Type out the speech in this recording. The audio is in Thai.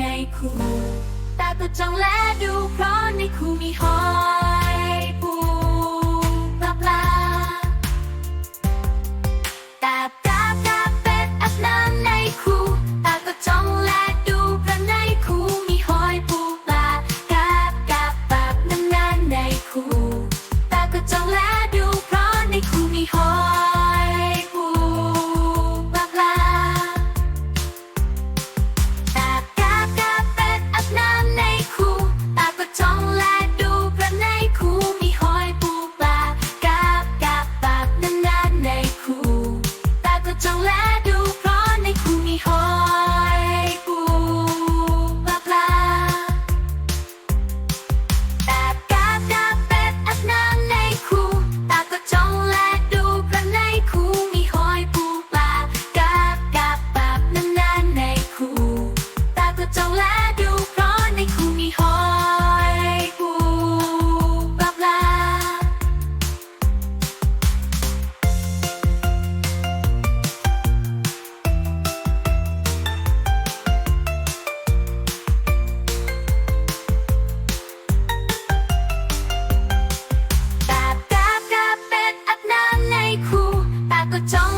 ในคูตาตัวจ้องและดูเพราะในคูมีหอยปูปลาปลาตา 그 끝정